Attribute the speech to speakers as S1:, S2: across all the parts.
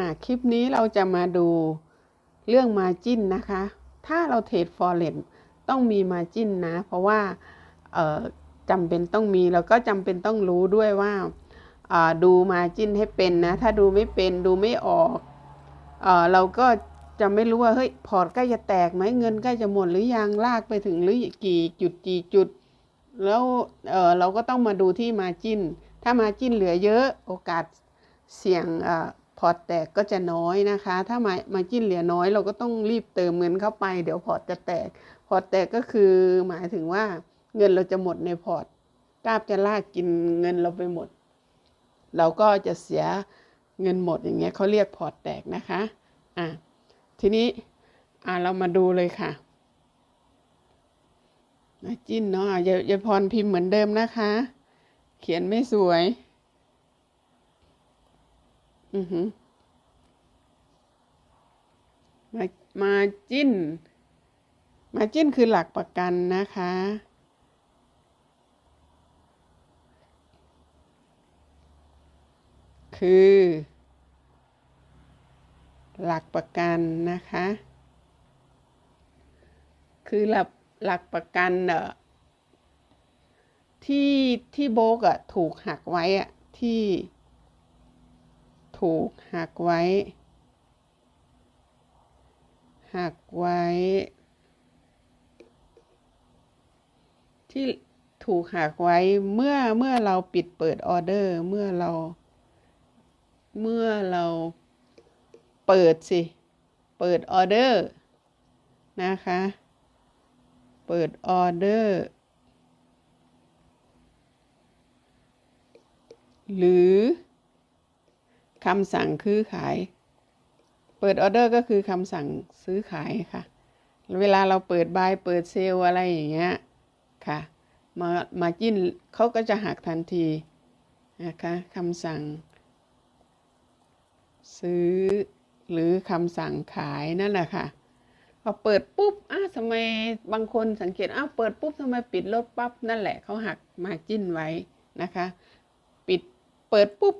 S1: อ่าคลิปนี้เราจะมาดูเรื่องมาจิ้นนะคะ ถ้าเราเทรด forex ต้องมีมาจิ้นนะ เพราะว่าจำเป็นต้องมีแล้วก็จำเป็นต้องรู้ด้วยว่าดูมาจิ้นให้เป็นนะ ถ้าดูไม่เป็นดูไม่ออกเอเราก็จะไม่รู้ว่าเฮ้ยพอร์ตใกล้จะแตกไหมเงินใกล้จะหมดหรือยังลากไปถึงหรือกี่จุดกี่จุด แล้วเเราก็ต้องมาดูที่มาจิ้น ถ้ามาจิ้นเหลือเยอะโอกาสเสี่ยง พอร์ตแตกก็จะน้อยนะคะ ถ้ามามาจิ้นเหลือน้อยเราก็ต้องรีบเติมเงินเข้าไป เดี๋ยวพอร์ตจะแตก พอร์ตแตกก็คือหมายถึงว่าเงินเราจะหมดในพอร์ตกราบจะลากกินเงินเราไปหมด เราก็จะเสียเงินหมดอย่างเงี้ยเขาเรียกพอร์ตแตกนะคะอะทีนี้อะเรามาดูเลยค่ะจิ้นเนาะอะยายยายพรพิมพ์เหมือนเดิมนะคะ เขียนไม่สวย อือหือมามาจิ้น มาจิ้นคือหลักประกันนะคะ คือ หลักประกันนะคะ คือหลักหลักประกันเอ่อที่ที่โบกอะถูกหักไว้อะที่ ถูกหักไว้ หักไว้ ที่ถูกหักไว้เมื่อเมื่อเราปิดเปิดออเดอร์เมื่อเรา เมื่อเราเปิดสิ เปิดออเดอร์นะคะ เปิดออเดอร์หรือ คำสั่งซื้อขาย เปิดออเดอร์ก็คือคำสั่งซื้อขายค่ะ เวลาเราเปิดบายเปิดเซลอะไรอย่างเงี้ยค่ะ มามาจิ้นเขาก็จะหักทันทีนะคะคำสั่ง ซื้อหรือคำสั่งขายนั่นแหละค่ะพอเปิดปุ๊บอ้าวทำไมบางคนสังเกตอ้าวเปิดปุ๊บทำไมปิดรถปั๊บนั่นแหละเขาหักมาจิ้นไว้นะคะ ปิดเปิดปุ๊บ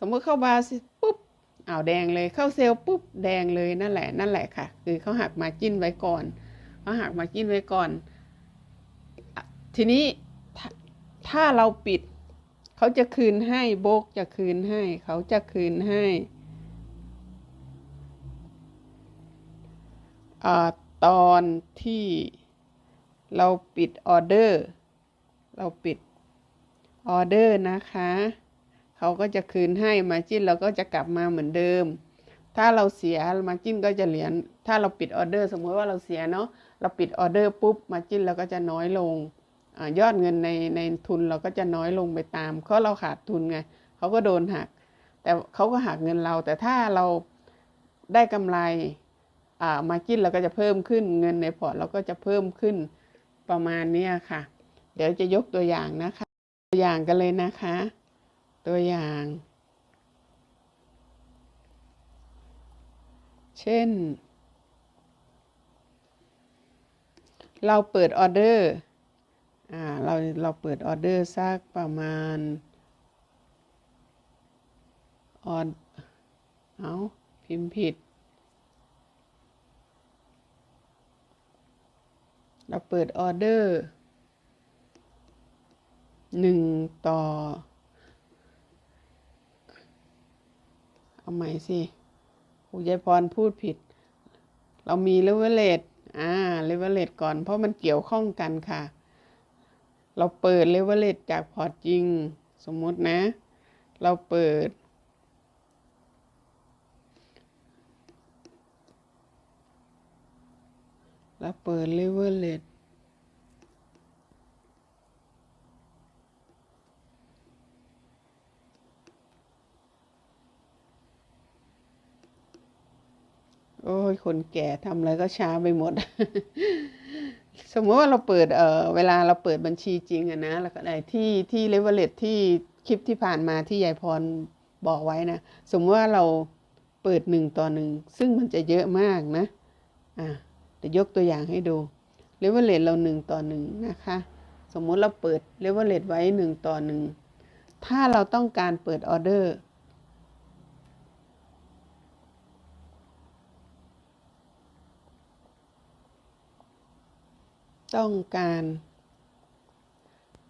S1: สมมติเข้าบาร์สิปุ๊บอ้าวแดงเลยเข้าเซลล์ปุ๊บแดงเลยนั่นแหละนั่นแหละค่ะ คือเขาหักมาจิ้นไว้ก่อนเขาหักมาจิ้นไว้ก่อน ทีนี้ถ้าถ้าเราปิด เขาจะคืนให้โบกจะคืนให้ เขาจะคืนให้อ่าตอนที่เราปิดออเดอร์ เราปิดออเดอร์นะคะ เขาก็จะคืนให้มาจิ้นเราก็จะกลับมาเหมือนเดิม ถ้าเราเสียมาจิ้นก็จะเหรียญถ้าเราปิดออเดอร์ สมมติว่าเราเสียเนาะเราปิดออเดอร์ปุ๊บมาจิ้นเราก็จะน้อยลงอยอดเงินในในทุนเราก็จะน้อยลงไปตามเพราะเราขาดทุนไงเขาก็โดนหัก แต่เขาก็หักเงินเรา แต่ถ้าเราได้กำไรมาจิ้นเราก็จะเพิ่มขึ้นเงินในพอร์ตเราก็จะเพิ่มขึ้นประมาณนี้ค่ะ เดี๋ยวจะยกตัวอย่างนะคะ ตัวอย่างกันเลยนะคะ ตัวอย่าง เช่น เราเปิดออเดอร์อ่าเราเราเปิดออเดอร์สักประมาณออเอาพิมพ์ผิด เราเปิดออเดอร์หนึ่งต่อ เอาใหม่สิครูยายพรพูดผิด เรามีเลเวลเลตอ่าเลเวลเลตก่อน เพราะมันเกี่ยวข้องกันค่ะ เราเปิดเลเวลเลตจากพอร์ตจริง สมมตินะ เราเปิดเราเปิดเลเวลเลต โอ้ยคนแก่ทำอะไรก็ช้าไปหมด สมมติว่าเราเปิดเออเวลาเราเปิดบัญชีจริงอะนะแล้วก็ได้ที่ที่เลเวลเลตที่คลิปที่ผ่านมาที่ยายพรบอกไว้นะ สมมติว่าเราเปิดหนึ่งต่อหนึ่งซึ่งมันจะเยอะมากนะ อะเดี๋ยวยกตัวอย่างให้ดูเลเวลเลตเราหนึ่งต่อหนึ่งนะคะ สมมติเราเปิดเลเวลเลตไว้หนึ่งต่อหนึ่งถ้าเราต้องการเปิดออเดอร์ ต้องการ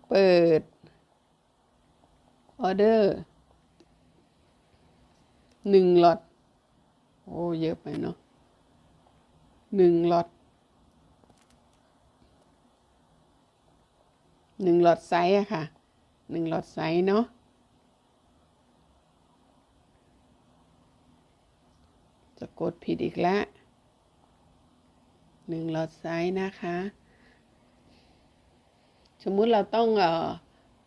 S1: เปิดออเดอร์หนึ่งลอตโอ้ เยอะไปเนาะหนึ่งลอตหนึ่งลอตไซส์อะค่ะหนึ่งลอตไซส์เนาะจะกดผิดอีกแล้วหนึ่งหลอดไซส์นะคะ สมมุติเราต้องเออ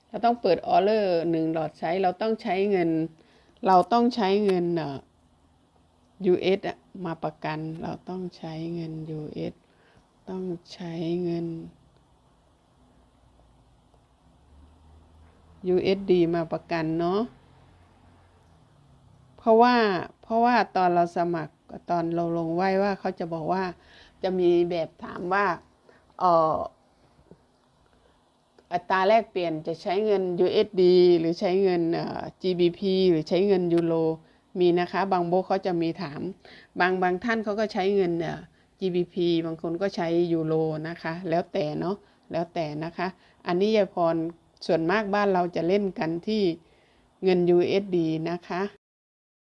S1: เราต้องเปิดออเดอร์หนึ่งหลอดไซส์เราต้องใช้เงิน เราต้องใช้เงินเอ่อ US อะมาประกันเราต้องใช้เงิน US ต้องใช้เงิน USD มาประกันเนาะเพราะว่าเพราะว่าตอนเราสมัครตอนเราลงไว้ว่าเขาจะบอกว่าจะมีแบบถามว่าเอ่อ อัตราแลกเปลี่ยนจะใช้เงิน USD หรือใช้เงิน GBP หรือใช้เงินยูโรมีนะคะ บางโบกเขาจะมีถาม บางบางท่านเขาก็ใช้เงิน GBP บางคนก็ใช้ยูโรนะคะ แล้วแต่เนาะแล้วแต่นะคะ อันนี้ยายพรส่วนมากบ้านเราจะเล่นกันที่เงิน USD นะคะ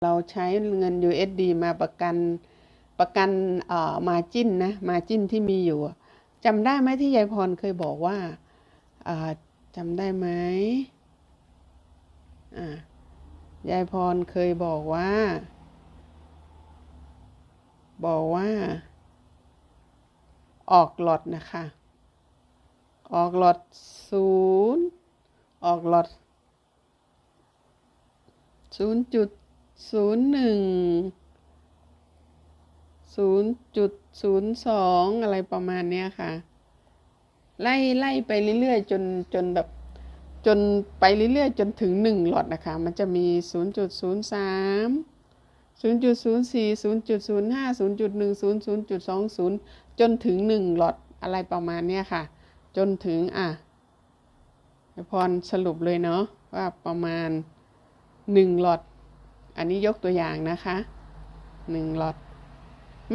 S1: เราใช้เงิน USD มาประกันประกันเอ่อมาจิ้นนะมาจิ้นที่มีอยู่จำได้ไหมที่ยายพรเคยบอกว่า จำได้ไหมยายพรเคยบอกว่า บอกว่า ออกหลอดนะคะ ออกหลอดศูนย์ออกหลอดศูนย์จุดศูนย์หนึ่งศูนย์จุดศูนย์สองอะไรประมาณเนี้ยค่ะ ไล่ไล่ไปเรื่อยๆจนจนแบบจนไปเรื่อยๆ จนถึงหนึ่งหลอดนะคะ มันจะมีศูนย์จุดศูนย์สามศูนย์จุดศูนย์สี่ศูนย์จุดศูนย์ห้าศูนย์จุดหนึ่งศูนย์ศูนย์จุดสองศูนย์จนถึงหนึ่งหลอดอะไรประมาณเนี้ยค่ะ จนถึงอะพรสรุปเลยเนาะว่าประมาณหนึ่งหลอด อันนี้ยกตัวอย่างนะคะหนึ่งหลอด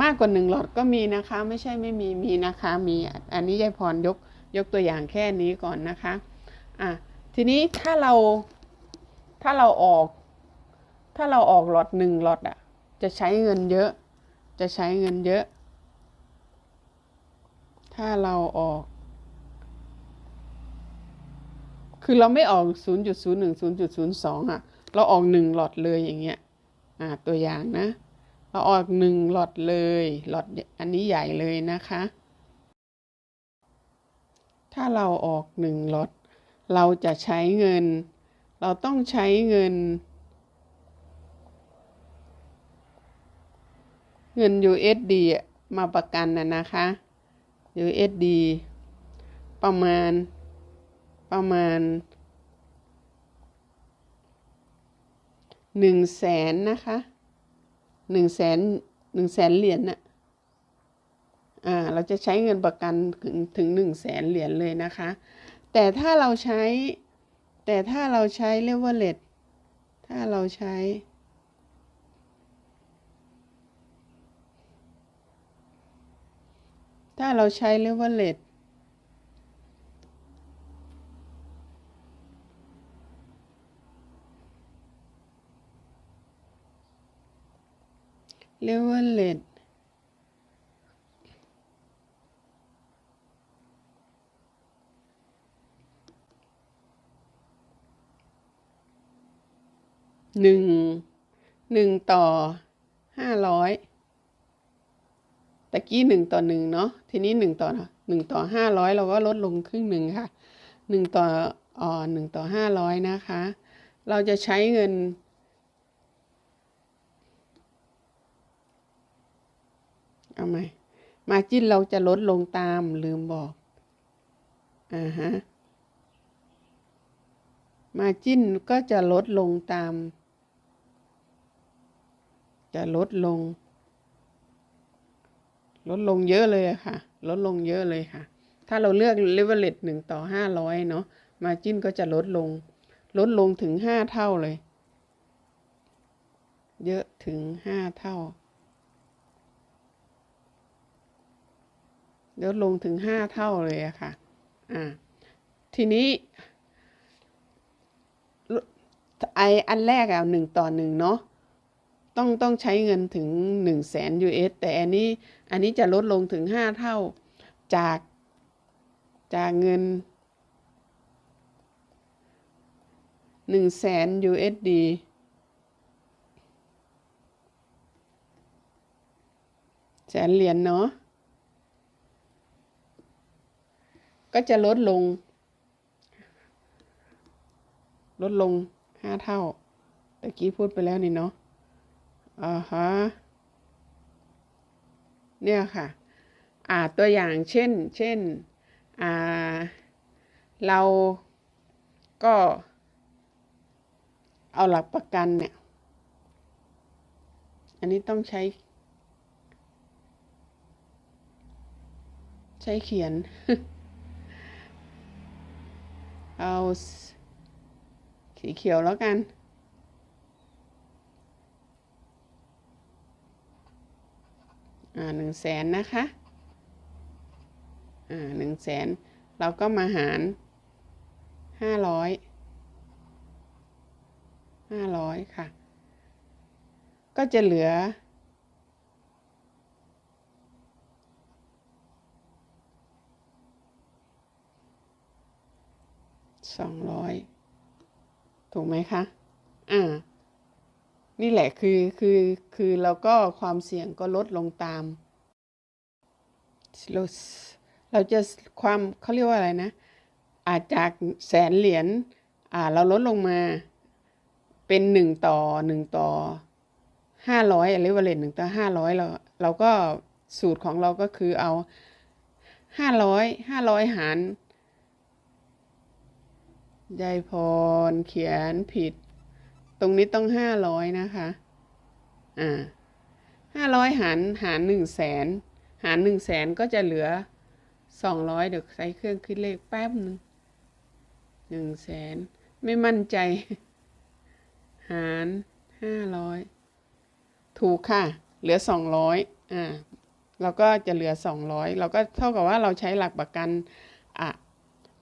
S1: มากกว่าหนึ่งหลอดก็มีนะคะ ไม่ใช่ไม่มีมีนะคะ มีอันนี้ยายพรยก ยกตัวอย่างแค่นี้ก่อนนะคะอะทีนี้ถ้าเราถ้าเราออก ถ้าเราออกหลอดหนึ่งหลอดอะจะใช้เงินเยอะ จะใช้เงินเยอะ ถ้าเราออก คือเราไม่ออก 0.01 0.02 อะ เราออกหนึ่งหลอดเลยอย่างเงี้ย อ่า ตัวอย่างนะ เราออกหนึ่งหลอดเลย หลอดอันนี้ใหญ่เลยนะคะ ถ้าเราออกหนึ่งหลอดเราจะใช้เงิน เราต้องใช้เงิน เงิน USD มาประกันนะนะคะ USD ประมาณประมาณหนึ่งแสนนะคะหนึ่งแสนหนึ่งแสนเหรียญน่ะ อ่าเราจะใช้เงินประกันถึงถึงหนึ่งแสนเหรียญเลยนะคะ แต่ถ้าเราใช้ แต่ถ้าเราใช้เลเวลเลตถ้าเราใช้ถ้าเราใช้เลเวลเลตเลเวลเลต หนึ่งหนึ่งต่อห้าร้อยตะกี้หนึ่งต่อหนึ่งเนาะทีนี้หนึ่งต่อหนึ่งต่อห้าร้อยเราก็ลดลงครึ่งหนึ่งค่ะหนึ่งต่ออ่อหนึ่งต่อห้าร้อยนะคะ เราจะใช้เงิน เอาไหมมาจิ้นเราจะลดลงตามลืมบอกอ่าฮะมาจิ้นก็จะลดลงตาม จะลดลง ลดลงเยอะเลยค่ะ ลดลงเยอะเลยค่ะ ถ้าเราเลือกเลเวลเลตหนึ่งต่อห้าร้อยเนาะมาจิ้นก็จะลดลง ลดลงถึงห้าเท่าเลย เยอะถึงห้าเท่าลดลงถึงห้าเท่าเลยอะค่ะ อ่า ทีนี้ไออันแรกอะหนึ่งต่อหนึ่งเนาะ ต้องต้องใช้เงินถึงหนึ่งแสน US แต่อันนี้อันนี้จะลดลงถึงห้าเท่าจากจากเงินหนึ่งแสน USD แสนเหรียญเนาะก็จะลดลง ลดลงห้าเท่าตะกี้พูดไปแล้วนี่เนาะ อ่าฮะเนี่ยค่ะ อ่าตัวอย่างเช่น เช่น อ่า เราก็ เอาหลักประกันเนี่ย อันนี้ต้องใช้ ใช้เขียน เอาสีเขียวแล้วกัน อ่า หนึ่งแสนนะคะอ่าหนึ่งแสนเราก็มาหารห้าร้อยห้าร้อยค่ะ ก็จะเหลือสองร้อยถูกไหมคะ อ่า นี่แหละคือคือคือเราก็ความเสี่ยงก็ลดลงตาม เราเราจะความเขาเรียกว่าอะไรนะ อาจจากแสนเหรียญอ่าเราลดลงมาเป็นหนึ่งต่อหนึ่งต่อห้าร้อยเรียกว่าเลทหนึ่งต่อห้าร้อยเราเราก็สูตรของเราก็คือเอาห้าร้อยห้าร้อยหารยายพรเขียนผิด ตรงนี้ต้องห้าร้อยนะคะ อ่าห้าร้อยหารหารหนึ่งแสน หารหนึ่งแสนก็จะเหลือสองร้อยเดี๋ยวใช้เครื่องคิดเลขแป๊บหนึ่งหนึ่งแสนไม่มั่นใจ หารห้าร้อยถูกค่ะ เหลือสองร้อยอ่าเราก็จะเหลือสองร้อยเราก็เท่ากับว่าเราใช้หลักประกันอะ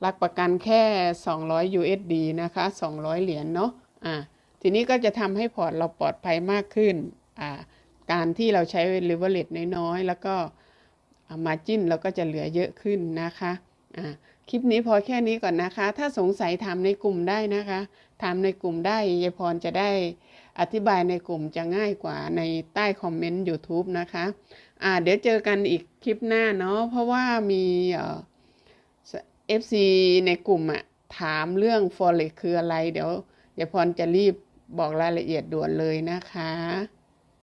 S1: หลักประกันแค่ 200 USD นะคะ 200 เหรียญเนาะอ่าทีนี้ก็จะทำให้พอร์ตเราปลอดภัยมากขึ้นอ่าการที่เราใช้ leverage น้อยๆ แล้วก็ มาจิ้นเราก็จะเหลือเยอะขึ้นนะคะอ่าคลิปนี้พอแค่นี้ก่อนนะคะ ถ้าสงสัยถามในกลุ่มได้นะคะถามในกลุ่มได้ยายพรจะได้อธิบายในกลุ่มจะง่ายกว่าในใต้คอมเมนต์ YouTube นะคะอ่าเดี๋ยวเจอกันอีกคลิปหน้าเนาะเพราะว่ามีเอ่อ FC ในกลุ่มอะถามเรื่อง Forex คืออะไร เดี๋ยวเดี๋ยพรจะรีบบอกรายละเอียดด่วนเลยนะคะ